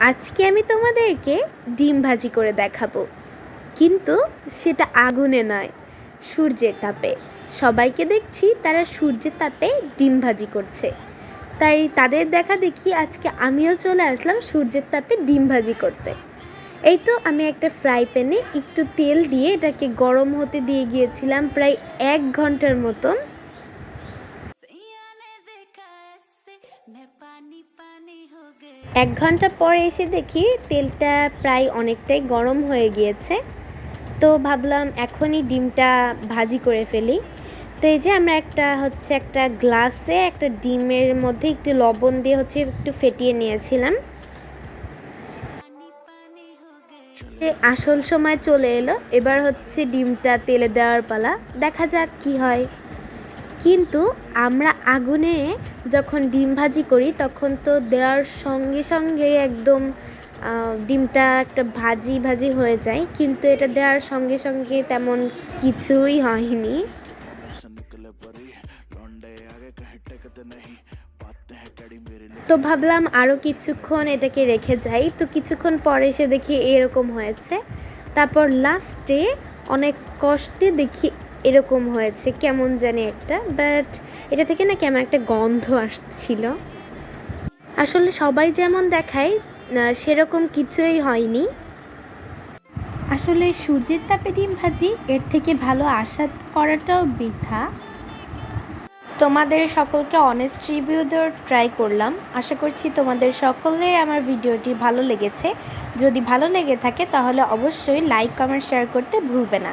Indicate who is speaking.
Speaker 1: আজকে আমি তোমাদেরকে ডিম ভাজি করে দেখাবো। কিন্তু সেটা আগুনে নয়, সূর্যের তাপে। সবাইকে দেখছি তারা সূর্যের তাপে ডিম ভাজি করছে। তাই তাদের দেখা দেখি আজকে আমিও চলে আসলাম সূর্যের তাপে ডিম ভাজি করতে। এই তো আমি একটা ফ্রাই প্যানে একটু তেল দিয়ে এটাকে গরম হতে দিয়ে গিয়েছিলাম প্রায় এক ঘণ্টার মতন। এক ঘণ্টা পরে এসে দেখি তেলটা প্রায় অনেকটাই গরম হয়ে গিয়েছে। তো ভাবলাম এখনই ডিমটা ভাজি করে ফেলি। তো এই যে আমরা একটা হচ্ছে একটা গ্লাসে একটা ডিমের মধ্যে একটু লবণ দিয়ে হচ্ছে একটু ফেটিয়ে নিয়েছিলাম। আসল সময় চলে এলো। এবার হচ্ছে ডিমটা তেলে দেওয়ার পালা। দেখা যাক কি হয়। কিন্তু আমরা আগুনে যখন ডিম ভাজি করি, তখন তো দেওয়ার সঙ্গে সঙ্গে একদম ডিমটা একটা ভাজি ভাজি হয়ে যায়। কিন্তু এটা দেওয়ার সঙ্গে সঙ্গে তেমন কিছুই হয়নি। তো ভাবলাম আরও কিছুক্ষণ এটাকে রেখে যাই। তো কিছুক্ষণ পরে এসে দেখি এরকম হয়েছে। তারপর লাস্টে অনেক কষ্টে দেখি এরকম হয়েছে, কেমন জানি একটা বাট এটা থেকে না কেমন একটা গন্ধ আসছিল। আসলে সবাই যেমন দেখায় সেরকম কিছুই হয়নি। আসলে সূর্যের তাপে ডিম ভাজি, এর থেকে ভালো আশা করাটাও বৃথা। তোমাদের সকলকে অনেস্ট রিভিউ ট্রাই করলাম। আশা করছি তোমাদের সকলের আমার ভিডিওটি ভালো লেগেছে। যদি ভালো লেগে থাকে, তাহলে অবশ্যই লাইক কমেন্ট শেয়ার করতে ভুলবে না।